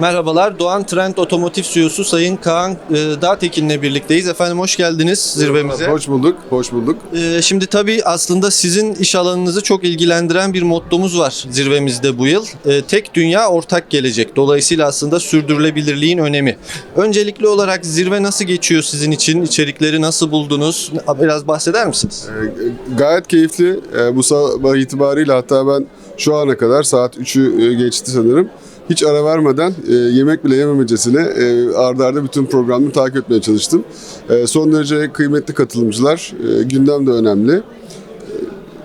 Merhabalar, Doğan Trend Otomotiv CEO'su Sayın Kaan e, Dağtekin'le birlikteyiz. Efendim hoş geldiniz zirvemize. Hoş bulduk, hoş bulduk. E, Şimdi tabii aslında sizin iş alanınızı çok ilgilendiren bir mottomuz var zirvemizde bu yıl. E, Tek dünya ortak gelecek. Dolayısıyla aslında sürdürülebilirliğin önemi. Öncelikli olarak zirve nasıl geçiyor sizin için? İçerikleri nasıl buldunuz? Biraz bahseder misiniz? Ee, Gayet keyifli. Ee, Bu sabah itibariyle hatta ben şu ana kadar saat 3'ü geçti sanırım. Hiç ara vermeden e, yemek bile yememecesine e, arda arda bütün programları takip etmeye çalıştım. E, son derece kıymetli katılımcılar. E, gündem de önemli. E,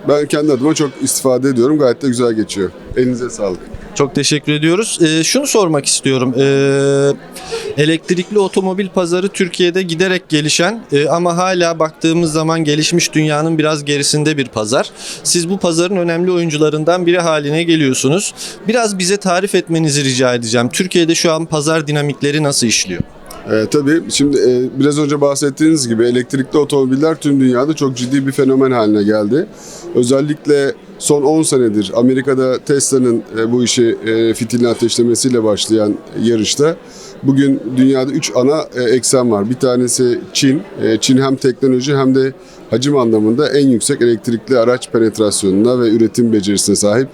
ben kendi adıma çok istifade ediyorum. Gayet de güzel geçiyor. Elinize sağlık. Çok teşekkür ediyoruz. Ee, şunu sormak istiyorum. Ee, elektrikli otomobil pazarı Türkiye'de giderek gelişen e, ama hala baktığımız zaman gelişmiş dünyanın biraz gerisinde bir pazar. Siz bu pazarın önemli oyuncularından biri haline geliyorsunuz. Biraz bize tarif etmenizi rica edeceğim. Türkiye'de şu an pazar dinamikleri nasıl işliyor? Ee, tabii şimdi e, biraz önce bahsettiğiniz gibi elektrikli otomobiller tüm dünyada çok ciddi bir fenomen haline geldi. Özellikle son 10 senedir Amerika'da Tesla'nın e, bu işi e, fitilini ateşlemesiyle başlayan yarışta bugün dünyada 3 ana e, eksen var. Bir tanesi Çin. E, Çin hem teknoloji hem de hacim anlamında en yüksek elektrikli araç penetrasyonuna ve üretim becerisine sahip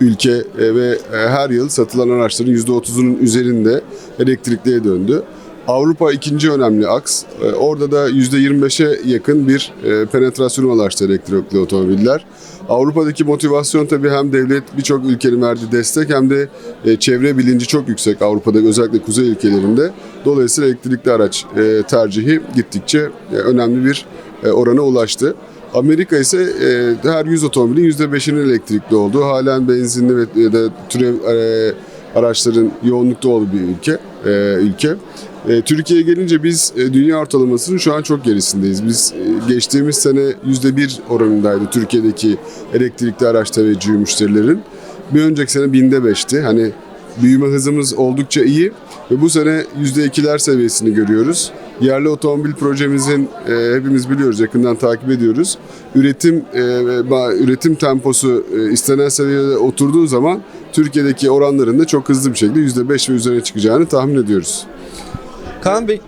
ülke e, ve e, her yıl satılan araçların %30'unun üzerinde elektrikliye döndü. Avrupa ikinci önemli aks. E, Orada da %25'e yakın bir e, penetrasyona ulaştı elektrikli otomobiller. Avrupa'daki motivasyon tabii hem devlet birçok ülkenin verdiği destek hem de e, çevre bilinci çok yüksek Avrupa'da özellikle kuzey ülkelerinde. Dolayısıyla elektrikli araç tercihi gittikçe önemli bir orana ulaştı. Amerika ise her 100 otomobilin %5'inin elektrikli olduğu, halen benzinli ve ya türev araçların yoğunlukta olduğu bir ülke. ülke. E, Türkiye'ye gelince biz e, dünya ortalamasının şu an çok gerisindeyiz. Biz e, geçtiğimiz sene %1 oranındaydı Türkiye'deki elektrikli araç teveccühü müşterilerin. Bir önceki sene binde beşti. Hani büyüme hızımız oldukça iyi ve bu sene %2'ler seviyesini görüyoruz. Yerli otomobil projemizin e, hepimiz biliyoruz, yakından takip ediyoruz. Üretim e, üretim temposu e, istenen seviyede oturduğu zaman Türkiye'deki oranların da çok hızlı bir şekilde %5 ve üzerine çıkacağını tahmin ediyoruz. Kaan Bey,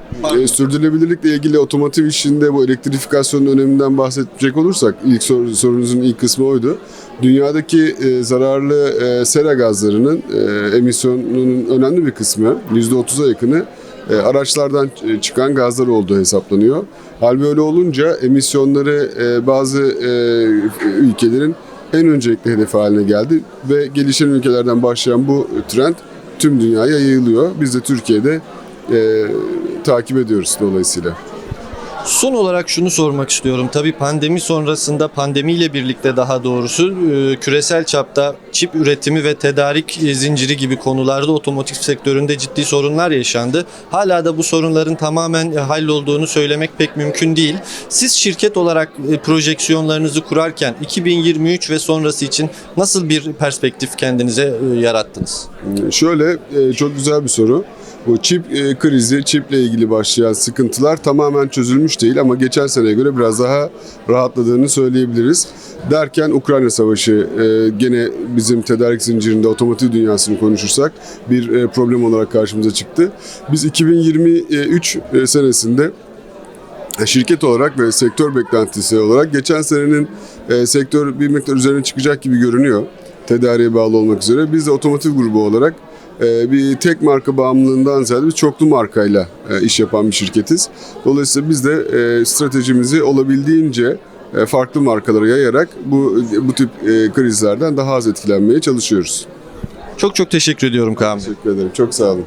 E, sürdürülebilirlikle ilgili otomotiv işinde bu elektrifikasyonun öneminden bahsedecek olursak ilk sor- sorunuzun ilk kısmı oydu. Dünyadaki e, zararlı e, sera gazlarının e, emisyonunun önemli bir kısmı %30'a yakını e, araçlardan e, çıkan gazlar olduğu hesaplanıyor. Hal böyle olunca emisyonları e, bazı e, ülkelerin en öncelikli hedefi haline geldi ve gelişen ülkelerden başlayan bu trend tüm dünyaya yayılıyor. Biz de Türkiye'de e, takip ediyoruz dolayısıyla. Son olarak şunu sormak istiyorum. Tabii pandemi sonrasında, pandemiyle birlikte daha doğrusu e, küresel çapta çip üretimi ve tedarik zinciri gibi konularda otomotiv sektöründe ciddi sorunlar yaşandı. Hala da bu sorunların tamamen e, hallolduğunu söylemek pek mümkün değil. Siz şirket olarak e, projeksiyonlarınızı kurarken 2023 ve sonrası için nasıl bir perspektif kendinize yarattınız? Şöyle çok güzel bir soru. Bu çip e, krizi, çiple ilgili başlayan sıkıntılar tamamen çözülmüş değil ama geçen seneye göre biraz daha rahatladığını söyleyebiliriz. Derken Ukrayna Savaşı e, gene bizim tedarik zincirinde otomotiv dünyasını konuşursak bir e, problem olarak karşımıza çıktı. Biz 2023 e, senesinde şirket olarak ve sektör beklentisi olarak geçen senenin e, sektör bir miktar üzerine çıkacak gibi görünüyor. Tedariğe bağlı olmak üzere. Biz de otomotiv grubu olarak e, bir tek marka bağımlılığından ziyade bir çoklu markayla e, iş yapan bir şirketiz. Dolayısıyla biz de e, stratejimizi olabildiğince e, farklı markalara yayarak bu bu tip krizlerden daha az etkilenmeye çalışıyoruz. Çok çok teşekkür ediyorum Kaan. Teşekkür ederim. Çok sağ olun.